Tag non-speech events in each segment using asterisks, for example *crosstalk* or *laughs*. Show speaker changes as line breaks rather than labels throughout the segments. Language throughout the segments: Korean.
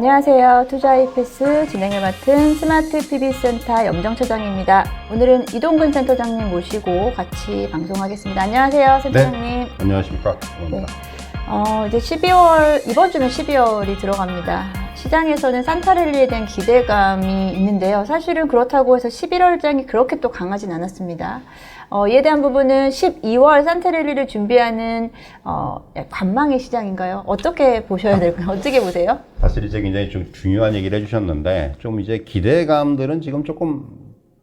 안녕하세요. 투자이패스 진행을 맡은 스마트 PB센터 염정처장입니다. 오늘은 이동근 센터장님 모시고 같이 방송하겠습니다. 안녕하세요, 센터장님.
안녕하십니까.
네. 어, 이제 12월, 이번 주면 12월이 들어갑니다. 시장에서는 산타랠리에 대한 기대감이 있는데요. 사실은 그렇다고 해서 11월장이 그렇게 또 강하진 않았습니다. 어, 이에 대한 부분은 12월 산타랠리를 준비하는 어, 관망의 시장인가요? 어떻게 보셔야 될까요? *laughs* 어떻게 보세요?
사실 이제 굉장히 좀 중요한 얘기를 해주셨는데 좀 이제 기대감들은 지금 조금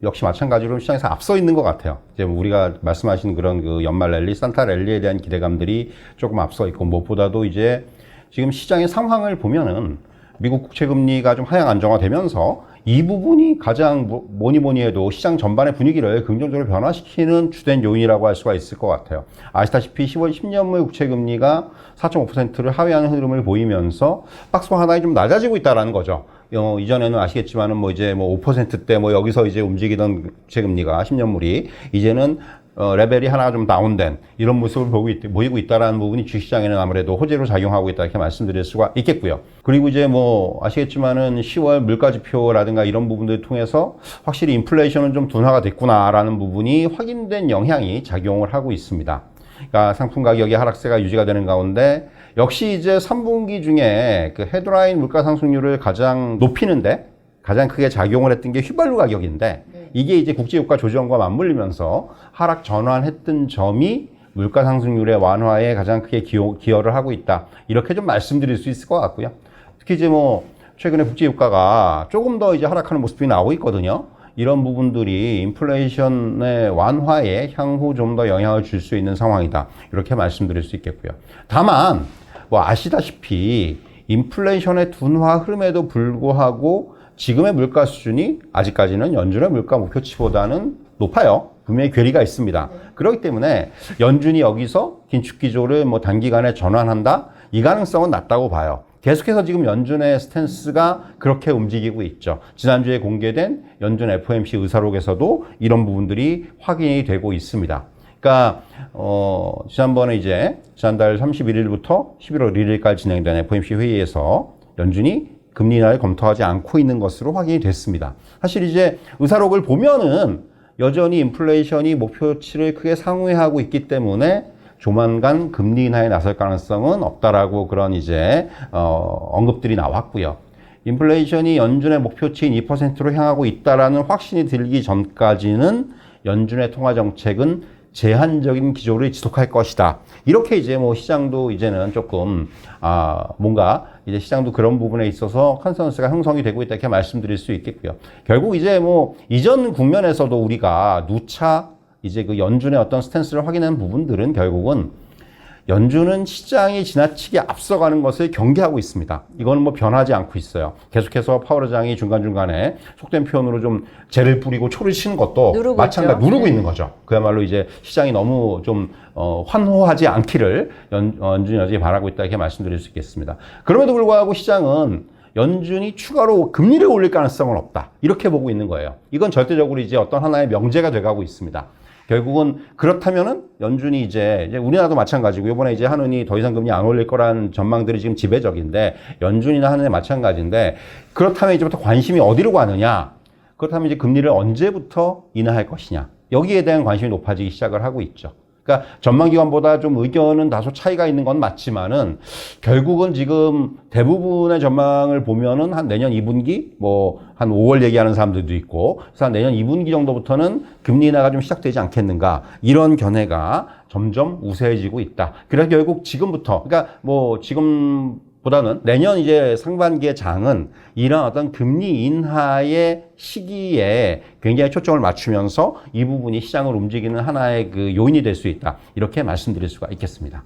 역시 마찬가지로 시장에서 앞서 있는 것 같아요. 이제 우리가 말씀하신 그런 그 연말 랠리, 산타 랠리에 대한 기대감들이 조금 앞서 있고 무엇보다도 이제 지금 시장의 상황을 보면은 미국 국채 금리가 좀 하향 안정화되면서 이 부분이 가장 뭐- 뭐니 뭐니 해도 시장 전반의 분위기를 긍정적으로 변화시키는 주된 요인이라고 할 수가 있을 것 같아요. 아시다시피 10월 10년물 국채 금리가 4.5%를 하회하는 흐름을 보이면서 박스 하나에 좀 낮아지고 있다라는 거죠. 어, 이전에는 아시겠지만은 뭐 이제 뭐 5%대 뭐 여기서 이제 움직이던 국채 금리가 10년물이 이제는 어, 레벨이 하나 좀 다운된 이런 모습을 보고 있, 보이고 있다라는 부분이 주식시장에는 아무래도 호재로 작용하고 있다 이렇게 말씀드릴 수가 있겠고요. 그리고 이제 뭐 아시겠지만은 10월 물가 지표라든가 이런 부분들을 통해서 확실히 인플레이션은 좀 둔화가 됐구나라는 부분이 확인된 영향이 작용을 하고 있습니다. 그러니까 상품 가격의 하락세가 유지가 되는 가운데 역시 이제 3분기 중에 그 헤드라인 물가 상승률을 가장 높이는데 가장 크게 작용을 했던 게 휘발유 가격인데 이게 이제 국제유가 조정과 맞물리면서 하락 전환했던 점이 물가 상승률의 완화에 가장 크게 기여, 기여를 하고 있다. 이렇게 좀 말씀드릴 수 있을 것 같고요. 특히 이제 뭐 최근에 국제유가가 조금 더 이제 하락하는 모습이 나오고 있거든요. 이런 부분들이 인플레이션의 완화에 향후 좀 더 영향을 줄 수 있는 상황이다. 이렇게 말씀드릴 수 있겠고요. 다만 뭐 아시다시피 인플레이션의 둔화 흐름에도 불구하고 지금의 물가 수준이 아직까지는 연준의 물가 목표치보다는 높아요. 분명히 괴리가 있습니다. 그렇기 때문에 연준이 여기서 긴축 기조를 뭐 단기간에 전환한다? 이 가능성은 낮다고 봐요. 계속해서 지금 연준의 스탠스가 그렇게 움직이고 있죠. 지난주에 공개된 연준 FOMC 의사록에서도 이런 부분들이 확인이 되고 있습니다. 그러니까 어, 지난번에 이제 지난달 31일부터 11월 1일까지 진행된 FOMC 회의에서 연준이 금리 인하를 검토하지 않고 있는 것으로 확인이 됐습니다. 사실 이제 의사록을 보면은 여전히 인플레이션이 목표치를 크게 상회하고 있기 때문에 조만간 금리 인하에 나설 가능성은 없다라고 그런 이제 어, 언급들이 나왔고요. 인플레이션이 연준의 목표치인 2%로 향하고 있다라는 확신이 들기 전까지는 연준의 통화 정책은 제한적인 기조를 지속할 것이다. 이렇게 이제 뭐 시장도 이제는 조금 아 뭔가 이제 시장도 그런 부분에 있어서 컨센서스가 형성이 되고 있다 이렇게 말씀드릴 수 있겠고요. 결국 이제 뭐 이전 국면에서도 우리가 누차 이제 그 연준의 어떤 스탠스를 확인한 부분들은 결국은 연준은 시장이 지나치게 앞서가는 것을 경계하고 있습니다. 이거는 뭐 변하지 않고 있어요. 계속해서 파월 의장이 중간중간에 속된 표현으로 좀 재를 뿌리고 초를 치는 것도
누르고
마찬가지. 누르고
네.
있는 거죠. 그야말로 이제 시장이 너무 좀 어, 환호하지 않기를 연, 어, 연준이 여전히 바라고 있다 이렇게 말씀드릴 수 있겠습니다. 그럼에도 불구하고 시장은 연준이 추가로 금리를 올릴 가능성은 없다. 이렇게 보고 있는 거예요. 이건 절대적으로 이제 어떤 하나의 명제가 돼가고 있습니다. 결국은 그렇다면은 연준이 이제, 이제 우리나라도 마찬가지고 이번에 이제 한은이 더 이상 금리 안 올릴 거라는 전망들이 지금 지배적인데 연준이나 한은이 마찬가지인데 그렇다면 이제부터 관심이 어디로 가느냐? 그렇다면 이제 금리를 언제부터 인하할 것이냐? 여기에 대한 관심이 높아지기 시작을 하고 있죠. 그러니까 전망기관보다 좀 의견은 다소 차이가 있는 건 맞지만은 결국은 지금 대부분의 전망을 보면은 한 내년 2분기 뭐 한 5월 얘기하는 사람들도 있고 그래서 한 내년 2분기 정도부터는 금리 인하가 좀 시작되지 않겠는가 이런 견해가 점점 우세해지고 있다. 그래서 결국 지금부터 그러니까 뭐 지금 보다는 내년 이제 상반기의 장은 이런 어떤 금리 인하의 시기에 굉장히 초점을 맞추면서 이 부분이 시장을 움직이는 하나의 그 요인이 될 수 있다. 이렇게 말씀드릴 수가 있겠습니다.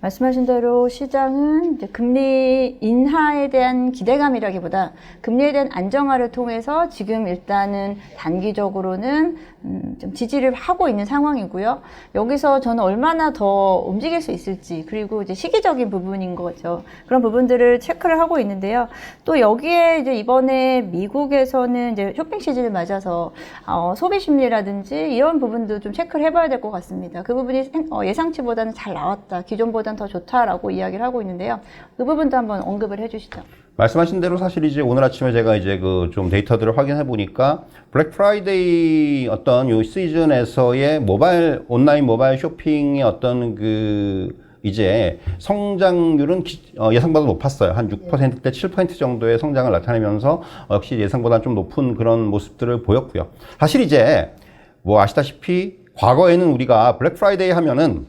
말씀하신 대로 시장은 금리 인하에 대한 기대감이라기보다 금리에 대한 안정화를 통해서 지금 일단은 단기적으로는 음, 좀 지지를 하고 있는 상황이고요. 여기서 저는 얼마나 더 움직일 수 있을지 그리고 이제 시기적인 부분인 거죠. 그런 부분들을 체크를 하고 있는데요. 또 여기에 이제 이번에 미국에서는 이제 쇼핑 시즌을 맞아서 어, 소비 심리라든지 이런 부분도 좀 체크를 해봐야 될 것 같습니다. 그 부분이 생- 어, 예상치보다는 잘 나왔다, 기존보다 는 더 좋다라고 이야기를 하고 있는데요. 그 부분도 한번 언급을 해주시죠.
말씀하신 대로 사실 이제 오늘 아침에 제가 이제 그 좀 데이터들을 확인해 보니까 블랙 프라이데이 어떤 요 시즌에서의 모바일 온라인 모바일 쇼핑의 어떤 그 이제 성장률은 기- 어, 예상보다 높았어요. 한 6%대 7% 정도의 성장을 나타내면서 어, 역시 예상보다 좀 높은 그런 모습들을 보였고요. 사실 이제 뭐 아시다시피 과거에는 우리가 블랙 프라이데이 하면은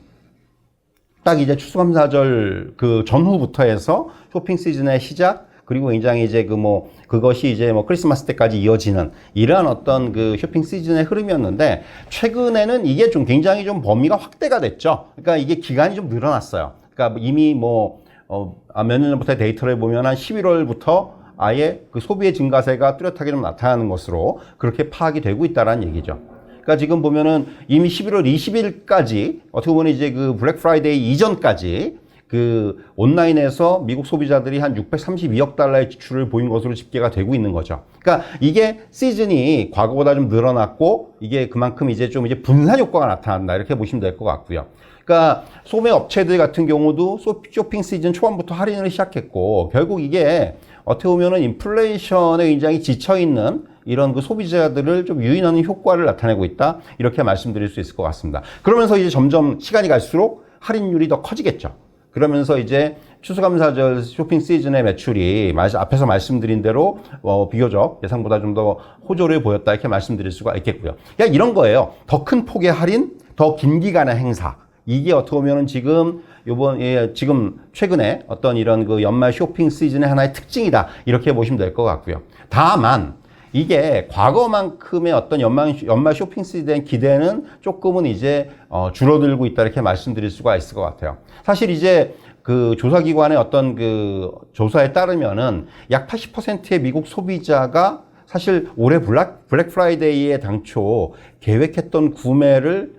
딱 이제 추수감사절 그 전후부터 해서 쇼핑 시즌의 시작 그리고 굉장히 이제 그 뭐 그것이 이제 뭐 크리스마스 때까지 이어지는 이러한 어떤 그 쇼핑 시즌의 흐름이었는데 최근에는 이게 좀 굉장히 좀 범위가 확대가 됐죠. 그러니까 이게 기간이 좀 늘어났어요. 그러니까 이미 뭐 어, 아, 몇년 전부터 데이터를 보면 한 11월부터 아예 그 소비의 증가세가 뚜렷하게 좀 나타나는 것으로 그렇게 파악이 되고 있다라는 얘기죠. 그러니까 지금 보면은 이미 11월 20일까지 어떻게 보면 이제 그 블랙 프라이데이 이전까지 그 온라인에서 미국 소비자들이 한 632억 달러의 지출을 보인 것으로 집계가 되고 있는 거죠. 그러니까 이게 시즌이 과거보다 좀 늘어났고 이게 그만큼 이제 좀 이제 분산 효과가 나타난다 이렇게 보시면 될 것 같고요. 그러니까 소매 업체들 같은 경우도 소- 쇼핑 시즌 초반부터 할인을 시작했고 결국 이게 어떻게 보면은 인플레이션에 굉장히 지쳐 있는 이런 그 소비자들을 좀 유인하는 효과를 나타내고 있다 이렇게 말씀드릴 수 있을 것 같습니다. 그러면서 이제 점점 시간이 갈수록 할인율이 더 커지겠죠. 그러면서 이제 추수감사절 쇼핑 시즌의 매출이 말- 앞에서 말씀드린 대로 어, 비교적 예상보다 좀 더 호조를 보였다 이렇게 말씀드릴 수가 있겠고요. 그러니까 이런 거예요. 더 큰 폭의 할인, 더 긴 기간의 행사. 이게 어떻게 보면은 지금 요번 예, 지금 최근에 어떤 이런 그 연말 쇼핑 시즌의 하나의 특징이다 이렇게 보시면 될 것 같고요. 다만 이게 과거만큼의 어떤 연말, 연말 쇼핑 시즌의 기대는 조금은 이제 어, 줄어들고 있다 이렇게 말씀드릴 수가 있을 것 같아요. 사실 이제 그 조사기관의 어떤 그 조사에 따르면은 약 80%의 미국 소비자가 사실 올해 블랙, 블랙 프라이데이에 당초 계획했던 구매를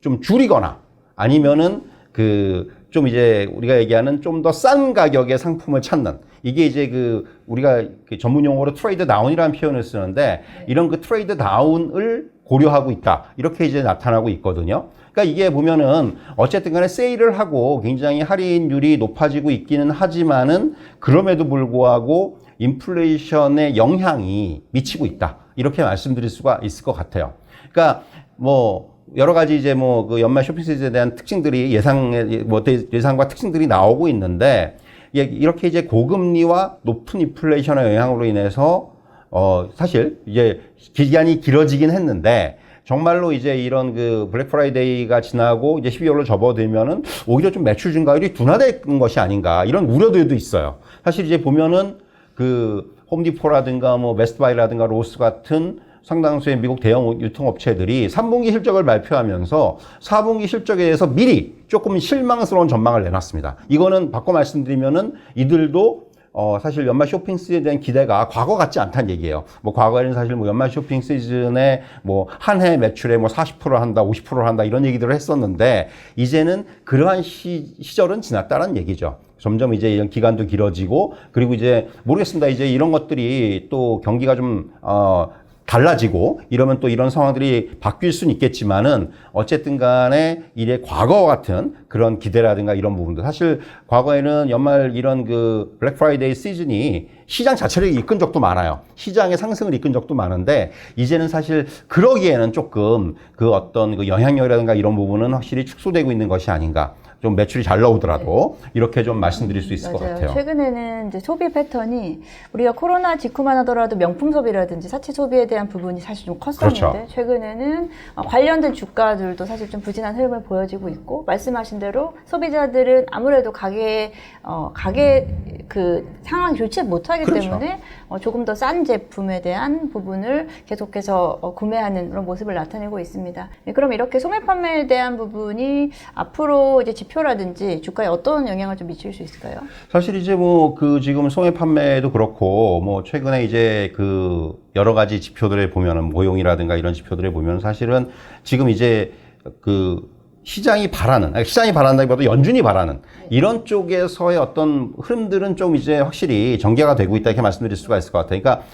좀 줄이거나 아니면은 그 좀 이제 우리가 얘기하는 좀 더 싼 가격의 상품을 찾는 이게 이제 그 우리가 그 전문 용어로 트레이드 다운이라는 표현을 쓰는데 이런 그 트레이드 다운을 고려하고 있다 이렇게 이제 나타나고 있거든요. 그러니까 이게 보면은 어쨌든 간에 세일을 하고 굉장히 할인율이 높아지고 있기는 하지만은 그럼에도 불구하고 인플레이션의 영향이 미치고 있다. 이렇게 말씀드릴 수가 있을 것 같아요. 그러니까 뭐 여러 가지 이제 뭐 그 연말 쇼핑 시즌에 대한 특징들이 예상의 뭐 대- 예상과 특징들이 나오고 있는데 예, 이렇게 이제 고금리와 높은 인플레이션의 영향으로 인해서 어 사실 이제 기간이 길어지긴 했는데 정말로 이제 이런 그 블랙 프라이데이가 지나고 이제 12월로 접어들면은 오히려 좀 매출 증가율이 둔화된 것이 아닌가 이런 우려들도 있어요. 사실 이제 보면은 그 홈디포라든가 뭐 베스트바이라든가 로스 같은 상당수의 미국 대형 유통업체들이 3분기 실적을 발표하면서 4분기 실적에 대해서 미리 조금 실망스러운 전망을 내놨습니다. 이거는 바꿔 말씀드리면은 이들도 어, 사실 연말 쇼핑 시즌에 대한 기대가 과거 같지 않다는 얘기예요. 뭐 과거에는 사실 뭐 연말 쇼핑 시즌에 뭐 한 해 매출에 뭐 40% 한다, 50% 한다 이런 얘기들을 했었는데 이제는 그러한 시, 시절은 지났다는 얘기죠. 점점 이제 이런 기간도 길어지고 그리고 이제 모르겠습니다. 이제 이런 것들이 또 경기가 좀 어, 달라지고 이러면 또 이런 상황들이 바뀔 수는 있겠지만은 어쨌든 간에 이래 과거와 같은 그런 기대라든가 이런 부분들 사실 과거에는 연말 이런 그 블랙 프라이데이 시즌이 시장 자체를 이끈 적도 많아요. 시장의 상승을 이끈 적도 많은데 이제는 사실 그러기에는 조금 그 어떤 그 영향력이라든가 이런 부분은 확실히 축소되고 있는 것이 아닌가. 좀 매출이 잘 나오더라도 이렇게 좀 말씀드릴 수 있을 것
맞아요.
같아요.
최근에는 이제 소비 패턴이 우리가 코로나 직후만 하더라도 명품 소비라든지 사치 소비에 대한 부분이 사실 좀 컸었는데
그렇죠.
최근에는 어, 관련된 주가들도 사실 좀 부진한 흐름을 보여지고 있고 말씀하신 대로 소비자들은 아무래도 가게 어, 가게 그 상황이 좋지 못하기
그렇죠.
때문에 어, 조금 더 싼 제품에 대한 부분을 계속해서 어, 구매하는 그런 모습을 나타내고 있습니다. 네, 그럼 이렇게 소매 판매에 대한 부분이 앞으로 이제 지표라든지 주가에 어떤 영향을 좀 미칠 수 있을까요?
사실 이제 뭐 그 지금 소매 판매도 그렇고 뭐 최근에 이제 그 여러 가지 지표들을 보면은 모용이라든가 이런 지표들을 보면 사실은 지금 이제 그 시장이 바라는 시장이 바란다기보다 연준이 바라는 이런 쪽에서의 어떤 흐름들은 좀 이제 확실히 전개가 되고 있다 이렇게 말씀드릴 수가 있을 것 같아요. 그러니까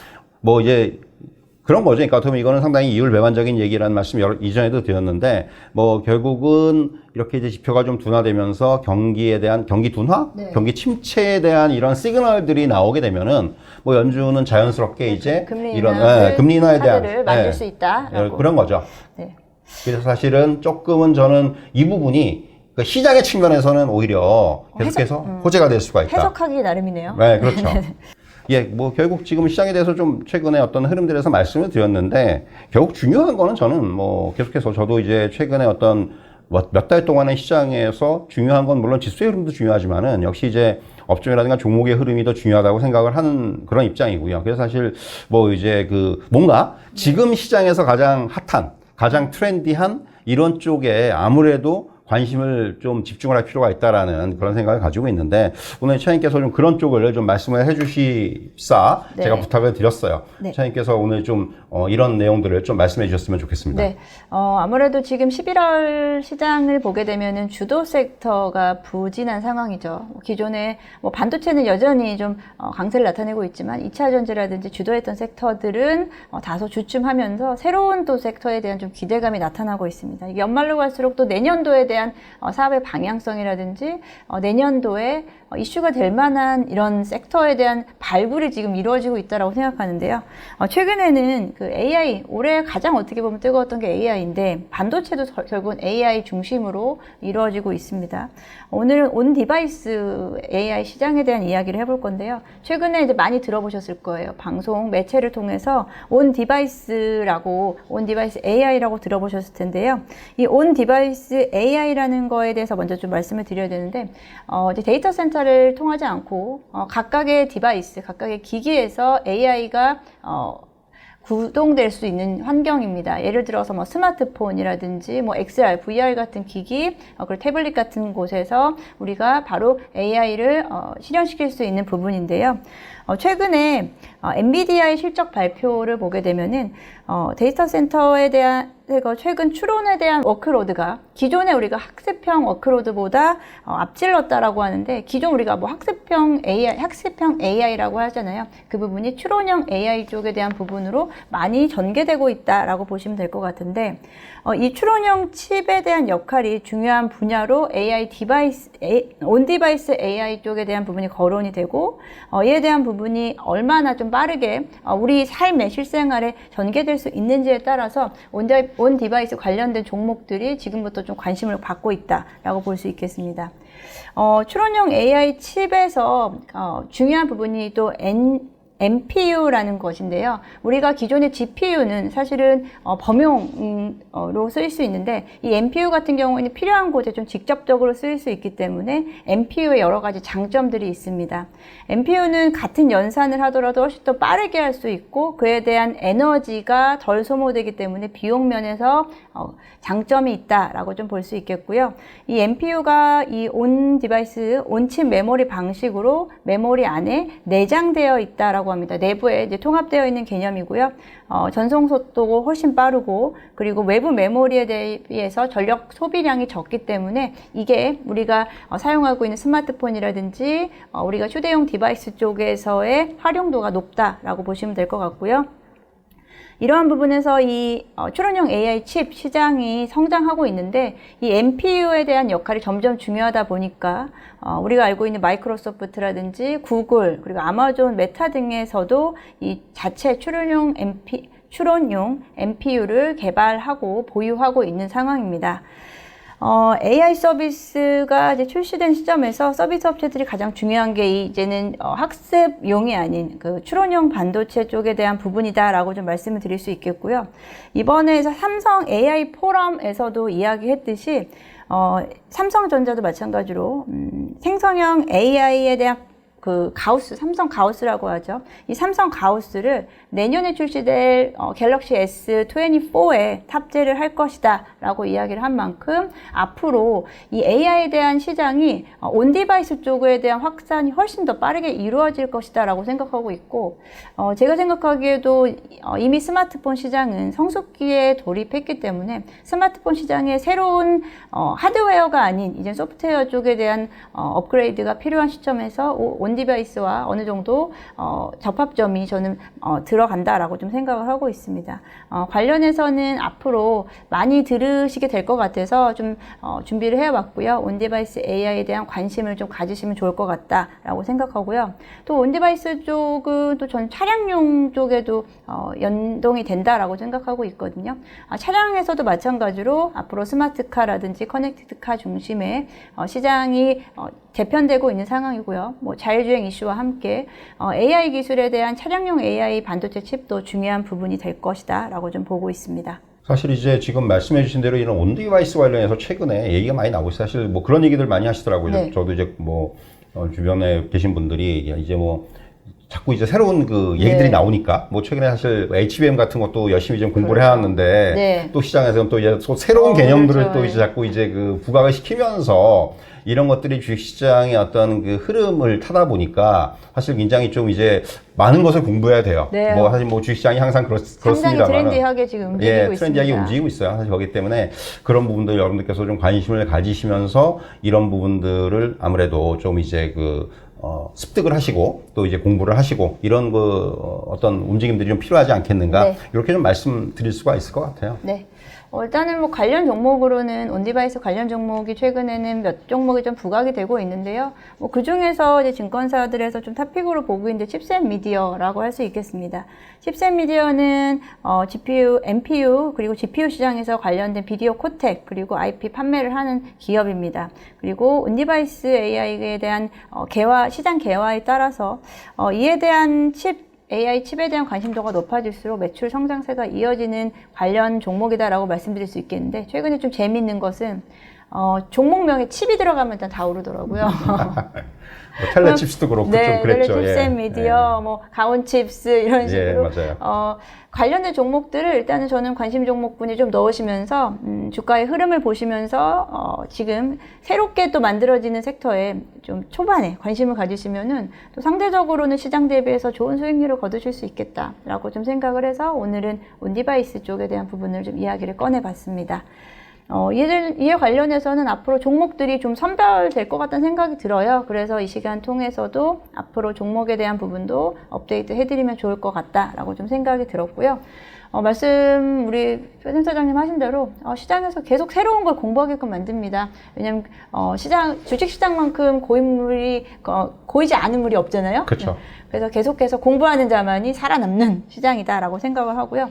뭐 이제 그런 거죠. 그러니까 어떻게 보면 이거는 상당히 이율배반적인 얘기라는 말씀 여러, 이전에도 드렸는데 뭐 결국은 이렇게 이제 지표가 좀 둔화되면서 경기에 대한 경기 둔화,
네.
경기 침체에 대한 이런 시그널들이 나오게 되면은 뭐 연준은 자연스럽게 이제
금리
이런 예, 금리 인하에 대한
만들
예,
수 있다.
예, 그런 거죠.
네.
그래서 사실은 조금은 저는 이 부분이 그 시장의 측면에서는 오히려 계속해서 호재가 될 수가 있다.
해석하기 나름이네요.
네, 그렇죠. *laughs* 예, 뭐 결국 지금 시장에 대해서 좀 최근에 어떤 흐름들에서 말씀을 드렸는데 결국 중요한 거는 저는 뭐 계속해서 저도 이제 최근에 어떤 뭐몇달 동안의 시장에서 중요한 건 물론 지수의 흐름도 중요하지만은 역시 이제 업종이라든가 종목의 흐름이 더 중요하다고 생각을 하는 그런 입장이고요. 그래서 사실 뭐 이제 그 뭔가 지금 시장에서 가장 핫한 가장 트렌디한 이런 쪽에 아무래도 관심을 좀 집중을 할 필요가 있다라는 그런 생각을 가지고 있는데 오늘 차장님께서 좀 그런 쪽을 좀 말씀을 해주시사
네.
제가 부탁을 드렸어요.
네.
차장님께서 오늘 좀 어, 이런 내용들을 좀 말씀해 주셨으면 좋겠습니다.
네. 어, 아무래도 지금 11월 시장을 보게 되면은 주도 섹터가 부진한 상황이죠. 기존에 뭐 반도체는 여전히 좀 어, 강세를 나타내고 있지만 2차 전지라든지 주도했던 섹터들은 어, 다소 주춤하면서 새로운 또 섹터에 대한 좀 기대감이 나타나고 있습니다. 연말로 갈수록 또 내년도에 대한 어, 사업의 방향성이라든지 어, 내년도에 어, 이슈가 될 만한 이런 섹터에 대한 발굴이 지금 이루어지고 있다라고 생각하는데요. 어, 최근에는 그 AI 올해 가장 어떻게 보면 뜨거웠던 게 AI인데 반도체도 저- 결국은 AI 중심으로 이루어지고 있습니다. 오늘은 온 디바이스 AI 시장에 대한 이야기를 해볼 건데요. 최근에 이제 많이 들어보셨을 거예요. 방송 매체를 통해서 온 디바이스라고 온 디바이스 AI라고 들어보셨을 텐데요. 이 온 디바이스 AI라는 거에 대해서 먼저 좀 말씀을 드려야 되는데 어, 이제 데이터 센터 를 통하지 않고 어, 각각의 디바이스, 각각의 기기에서 AI가 어, 구동될 수 있는 환경입니다. 예를 들어서 뭐 스마트폰이라든지 뭐 XR, VR 같은 기기, 어, 그리고 태블릿 같은 곳에서 우리가 바로 AI를 어, 실현시킬 수 있는 부분인데요. 어, 최근에 어, 엔비디아의 실적 발표를 보게 되면은 어, 데이터 센터에 대한 그 최근 추론에 대한 워크로드가 기존에 우리가 학습형 워크로드보다 어, 앞질렀다라고 하는데 기존 우리가 뭐 학습형 AI, 학습형 AI라고 하잖아요. 그 부분이 추론형 AI 쪽에 대한 부분으로 많이 전개되고 있다라고 보시면 될 것 같은데 어, 이 추론형 칩에 대한 역할이 중요한 분야로 AI 디바이스, 온 디바이스 AI 쪽에 대한 부분이 거론이 되고 어, 이에 대한 부분 이 얼마나 좀 빠르게 어, 우리 삶의 실생활에 전개될 수 있는지에 따라서 온 디바이스 관련된 종목들이 지금부터 좀 관심을 받고 있다라고 볼 수 있겠습니다. 어, 추론형 AI 칩에서 어, 중요한 부분이 또 N, MPU라는 것인데요. 우리가 기존의 GPU는 사실은 어, 범용으로 쓰일 수 있는데 이 MPU 같은 경우에는 필요한 곳에 좀 직접적으로 쓰일 수 있기 때문에 MPU의 여러 가지 장점들이 있습니다. MPU는 같은 연산을 하더라도 훨씬 더 빠르게 할 수 있고 그에 대한 에너지가 덜 소모되기 때문에 비용 면에서 어, 장점이 있다라고 좀 볼 수 있겠고요. 이 MPU가 이 온 디바이스 온칩 메모리 방식으로 메모리 안에 내장되어 있다라고 합니다. 내부에 이제 통합되어 있는 개념이고요. 어, 전송 속도가 훨씬 빠르고 그리고 외부 메모리에 대비해서 전력 소비량이 적기 때문에 이게 우리가 어, 사용하고 있는 스마트폰이라든지 어, 우리가 휴대용 디바이스 쪽에서의 활용도가 높다라고 보시면 될 것 같고요. 이러한 부분에서 이 어, 추론형 AI 칩 시장이 성장하고 있는데 이 MPU에 대한 역할이 점점 중요하다 보니까 어, 우리가 알고 있는 마이크로소프트라든지 구글 그리고 아마존 메타 등에서도 이 자체 추론용 MP 추론용 MPU를 개발하고 보유하고 있는 상황입니다. 어, AI 서비스가 이제 출시된 시점에서 서비스 업체들이 가장 중요한 게 이- 이제는 어, 학습용이 아닌 그 추론용 반도체 쪽에 대한 부분이다라고 좀 말씀을 드릴 수 있겠고요. 이번에 삼성 AI 포럼에서도 이야기했듯이 어, 삼성전자도 마찬가지로 음, 생성형 AI에 대한 그 가우스, 삼성 가우스라고 하죠. 이 삼성 가우스를 내년에 출시될 어, 갤럭시 S24에 탑재를 할 것이다 라고 이야기를 한 만큼 앞으로 이 AI에 대한 시장이 어, 온 디바이스 쪽에 대한 확산이 훨씬 더 빠르게 이루어질 것이다 라고 생각하고 있고 어, 제가 생각하기에도 어, 이미 스마트폰 시장은 성숙기에 돌입했기 때문에 스마트폰 시장에 새로운 어, 하드웨어가 아닌 이제 소프트웨어 쪽에 대한 어, 업그레이드가 필요한 시점에서 오- 온온 디바이스와 어느 정도 어, 접합점이 저는 어, 들어간다라고 좀 생각을 하고 있습니다. 어, 관련해서는 앞으로 많이 들으시게 될 것 같아서 좀 어, 준비를 해왔고요. 온 디바이스 AI에 대한 관심을 좀 가지시면 좋을 것 같다라고 생각하고요. 또 온 디바이스 쪽은 또전 차량용 쪽에도 어, 연동이 된다라고 생각하고 있거든요. 아, 차량에서도 마찬가지로 앞으로 스마트카라든지 커넥티드카 중심의 어, 시장이 어, 재편되고 있는 상황이고요. 뭐 자율주행 이슈와 함께 어, AI 기술에 대한 차량용 AI 반도체 칩도 중요한 부분이 될 것이다 라고 좀 보고 있습니다.
사실 이제 지금 말씀해 주신 대로 이런 온 디바이스 관련해서 최근에 얘기가 많이 나오고 있어요. 사실 뭐 그런 얘기들 많이 하시더라고요.
네.
저도 이제 뭐 어, 주변에 계신 분들이 이제 뭐 자꾸 이제 새로운 그 얘기들이
네.
나오니까 뭐 최근에 사실 HBM 같은 것도 열심히 좀 공부를 해왔는데
네.
또 시장에서 또 이제 또 새로운
어,
개념들을
그렇죠.
또 이제 자꾸 이제 그 부각을 시키면서 이런 것들이 주식시장의 어떤 그 흐름을 타다 보니까 사실 굉장히 좀 이제 많은 것을 공부해야 돼요.
네.
뭐 사실 뭐 주식시장이 항상 그렇, 그렇습니다만
트렌디하게 지금 움직이고
예,
있습니다.
트렌디하게 움직이고 있어요. 사실 거기 때문에 그런 부분들 여러분들께서 좀 관심을 가지시면서 이런 부분들을 아무래도 좀 이제 그 어, 습득을 하시고 또 이제 공부를 하시고 이런 그 어, 어떤 움직임들이 좀 필요하지 않겠는가
네.
이렇게 좀 말씀드릴 수가 있을 것 같아요.
네. 어, 일단은 뭐 관련 종목으로는 온디바이스 관련 종목이 최근에는 몇 종목이 좀 부각이 되고 있는데요. 뭐 그 중에서 이제 증권사들에서 좀 탑픽으로 보고 있는데 칩셋 미디어라고 할 수 있겠습니다. 칩셋 미디어는 어, GPU, NPU 그리고 GPU 시장에서 관련된 비디오 코텍 그리고 IP 판매를 하는 기업입니다. 그리고 온디바이스 AI에 대한 어, 개화 시장 개화에 따라서 어, 이에 대한 칩 AI 칩에 대한 관심도가 높아질수록 매출 성장세가 이어지는 관련 종목이다라고 말씀드릴 수 있겠는데 최근에 좀 재미있는 것은 어, 종목명에 칩이 들어가면 일단 다 오르더라고요. *laughs*
뭐 텔레칩스도 그렇고 좀 그랬죠.
텔레칩스
예.
앤 미디어, 뭐 강원칩스 이런
예,
식으로
맞아요.
어, 관련된 종목들을 일단은 저는 관심 종목분에 좀 넣으시면서 음, 주가의 흐름을 보시면서 어, 지금 새롭게 또 만들어지는 섹터에 좀 초반에 관심을 가지시면은 또 상대적으로는 시장 대비해서 좋은 수익률을 거두실 수 있겠다라고 좀 생각을 해서 오늘은 온디바이스 쪽에 대한 부분을 좀 이야기를 꺼내봤습니다. 어, 이에, 이에 관련해서는 앞으로 종목들이 좀 선별될 것 같다는 생각이 들어요. 그래서 이 시간 통해서도 앞으로 종목에 대한 부분도 업데이트 해드리면 좋을 것 같다라고 좀 생각이 들었고요. 어, 말씀 우리 센터장님 하신 대로 어, 시장에서 계속 새로운 걸 공부하게끔 만듭니다. 왜냐하면 어, 시장 주식 시장만큼 고인물이 어, 고이지 않은 물이 없잖아요.
그렇죠.
그래서 계속해서 공부하는 자만이 살아남는 시장이다라고 생각을 하고요.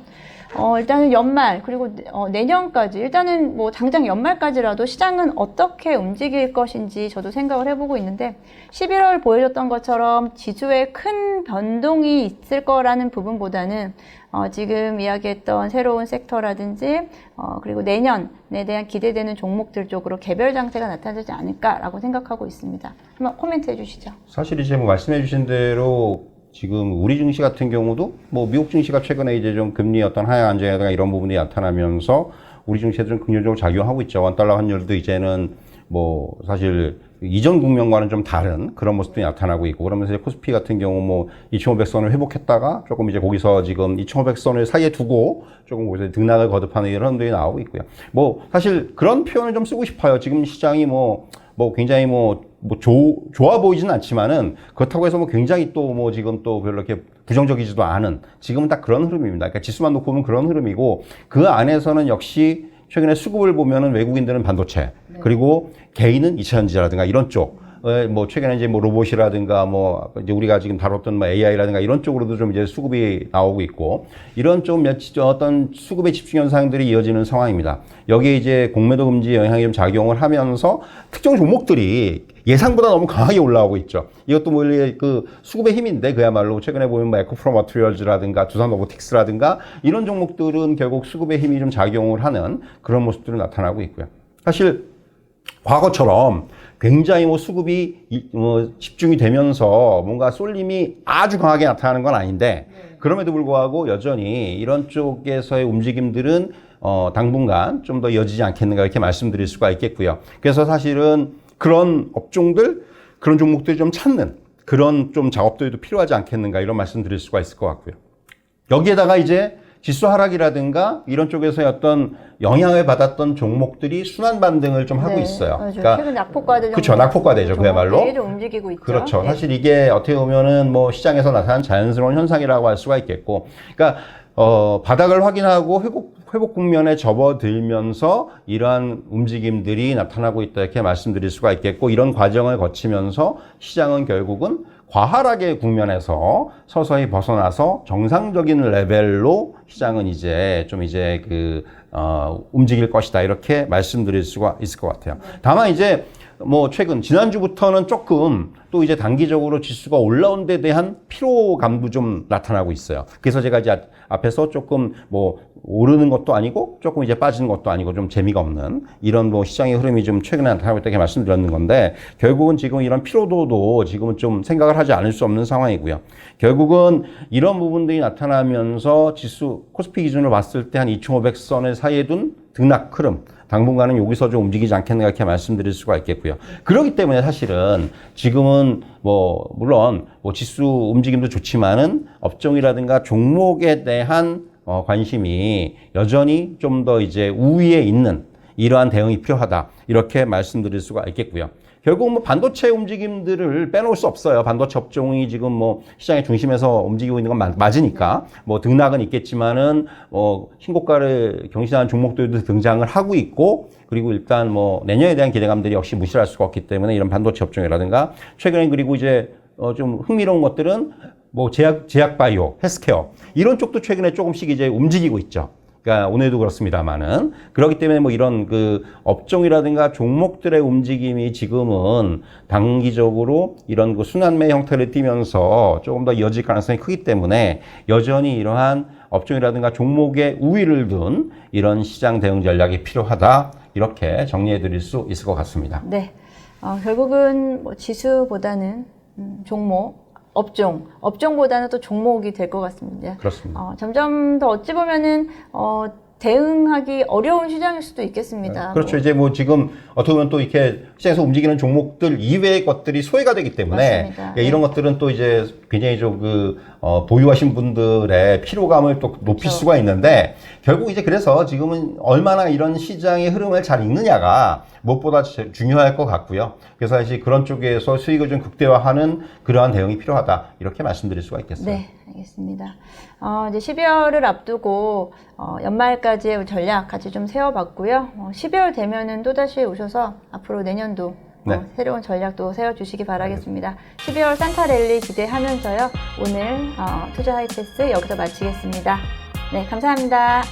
어, 일단은 연말, 그리고 어, 내년까지, 일단은 뭐 당장 연말까지라도 시장은 어떻게 움직일 것인지 저도 생각을 해보고 있는데, 11월 보여줬던 것처럼 지수에 큰 변동이 있을 거라는 부분보다는, 어, 지금 이야기했던 새로운 섹터라든지, 어, 그리고 내년에 대한 기대되는 종목들 쪽으로 개별 장세가 나타나지 않을까라고 생각하고 있습니다. 한번 코멘트 해주시죠.
사실 이제 뭐 말씀해 주신 대로 지금 우리 증시 같은 경우도 뭐 미국 증시가 최근에 이제 좀 금리 어떤 하향 안정이라든가 이런 부분이 나타나면서 우리 좀 긍정적으로 작용하고 있죠. 원달러 환율도 이제는 뭐 사실 이전 국면과는 좀 다른 그런 모습들이 나타나고 있고 그러면서 이제 코스피 같은 경우 뭐 2,500선을 회복했다가 조금 이제 거기서 지금 2,500선을 사이에 두고 조금 거기서 등락을 거듭하는 이런 흔들이 나오고 있고요. 뭐 사실 그런 표현을 좀 쓰고 싶어요. 지금 시장이 뭐 뭐 굉장히 뭐, 뭐 조, 좋아 보이지는 않지만은 그렇다고 해서 뭐 굉장히 또 뭐 지금 또 별로 이렇게 부정적이지도 않은 지금은 딱 그런 흐름입니다. 그러니까 지수만 놓고 보면 그런 흐름이고 그 안에서는 역시 최근에 수급을 보면은 외국인들은 반도체 그리고 개인은 이차 전지라든가 이런 쪽. 어, 뭐 최근에 이제 뭐 로봇이라든가 뭐 이제 우리가 지금 다뤘던 뭐 AI라든가 이런 쪽으로도 좀 이제 수급이 나오고 있고 이런 좀 몇, 어떤 수급의 집중 현상들이 이어지는 상황입니다. 여기에 이제 공매도 금지 영향이 좀 작용을 하면서 특정 종목들이 예상보다 너무 강하게 올라오고 있죠. 이것도 뭐 그 수급의 힘인데 그야말로 최근에 보면 뭐 에코프로 마트리얼즈라든가 두산 로보틱스라든가 이런 종목들은 결국 수급의 힘이 좀 작용을 하는 그런 모습들이 나타나고 있고요. 사실 과거처럼 굉장히 뭐 수급이 이- 뭐 집중이 되면서 뭔가 쏠림이 아주 강하게 나타나는 건 아닌데 그럼에도 불구하고 여전히 이런 쪽에서의 움직임들은 어, 당분간 좀 더 이어지지 않겠는가 이렇게 말씀드릴 수가 있겠고요. 그래서 사실은 그런 업종들, 그런 종목들이 좀 찾는 그런 좀 작업들도 필요하지 않겠는가 이런 말씀 드릴 수가 있을 것 같고요. 여기에다가 이제 지수 하락이라든가 이런 쪽에서의 어떤 영향을 받았던 종목들이 순환 반등을 좀 하고
네,
있어요.
맞아요. 최근 낙폭과대
그렇죠. 낙폭과대죠. 그야말로.
좀 움직이고 있죠.
그렇죠.
네.
사실 이게 어떻게 보면은 뭐 시장에서 나타난 자연스러운 현상이라고 할 수가 있겠고, 그러니까 어, 바닥을 확인하고 회복 회복 국면에 접어들면서 이러한 움직임들이 나타나고 있다 이렇게 말씀드릴 수가 있겠고, 이런 과정을 거치면서 시장은 결국은 과하락의 국면에서 서서히 벗어나서 정상적인 레벨로 시장은 이제 좀 이제 그 어, 움직일 것이다 이렇게 말씀드릴 수가 있을 것 같아요. 다만 이제 뭐 최근 지난주부터는 조금 또 이제 단기적으로 지수가 올라온 데 대한 피로감도 좀 나타나고 있어요. 그래서 제가 이제 앞에서 조금 뭐 오르는 것도 아니고 조금 이제 빠지는 것도 아니고 좀 재미가 없는 이런 뭐 시장의 흐름이 좀 최근에 나타나고 있다고 말씀드렸는 건데 결국은 지금 이런 피로도도 지금은 좀 생각을 하지 않을 수 없는 상황이고요. 결국은 이런 부분들이 나타나면서 지수 코스피 기준으로 봤을 때 한 2,500선을 사이에 둔 등락 흐름 당분간은 여기서 좀 움직이지 않겠는가 이렇게 말씀드릴 수가 있겠고요. 그렇기 때문에 사실은 지금은 뭐 물론 뭐 지수 움직임도 좋지만은 업종이라든가 종목에 대한 어, 관심이 여전히 좀 더 이제 우위에 있는 이러한 대응이 필요하다 이렇게 말씀드릴 수가 있겠고요. 결국 뭐 반도체 움직임들을 빼놓을 수 없어요. 반도체 업종이 지금 뭐 시장의 중심에서 움직이고 있는 건 맞- 맞으니까 뭐 등락은 있겠지만은 뭐 신고가를 경신하는 종목들도 등장을 하고 있고 그리고 일단 뭐 내년에 대한 기대감들이 역시 무시할 수가 없기 때문에 이런 반도체 업종이라든가 최근에 그리고 이제 어 좀 흥미로운 것들은 뭐 제약 제약 바이오, 헬스케어 이런 쪽도 최근에 조금씩 이제 움직이고 있죠. 그러니까 오늘도 그렇습니다만은 그렇기 때문에 뭐 이런 그 업종이라든가 종목들의 움직임이 지금은 단기적으로 이런 그 순환매 형태를 띠면서 조금 더 이어질 가능성이 크기 때문에 여전히 이러한 업종이라든가 종목의 우위를 둔 이런 시장 대응 전략이 필요하다 이렇게 정리해 드릴 수 있을 것 같습니다.
네. 어, 결국은 뭐 지수보다는 음, 종목, 업종, 업종보다는 또 종목이 될 것 같습니다.
그렇습니다.
어, 점점 더 어찌 보면은 어, 대응하기 어려운 시장일 수도 있겠습니다.
그렇죠. 이제 뭐 지금 어떻게 보면 또 이렇게 시장에서 움직이는 종목들 이외의 것들이 소외가 되기 때문에. 예, 이런 것들은 또 이제 굉장히 좀그 어, 보유하신 분들의 피로감을 또 높일
그렇죠.
수가 있는데 결국 이제 그래서 지금은 얼마나 이런 시장의 흐름을 잘 읽느냐가 무엇보다 제- 중요할 것 같고요. 그래서 사실 그런 쪽에서 수익을 좀 극대화하는 그러한 대응이 필요하다 이렇게 말씀드릴 수가 있겠어요.
네, 알겠습니다. 어, 이제 12월을 앞두고 어, 연말까지의 전략 같이 좀 세워봤고요. 어, 12월 되면은 또 다시 오셔서 앞으로 내년도
네.
어, 새로운 전략도 세워주시기 바라겠습니다. 12월 산타 랠리 기대하면서요. 오늘 어, 투자 하이패스 여기서 마치겠습니다. 네, 감사합니다.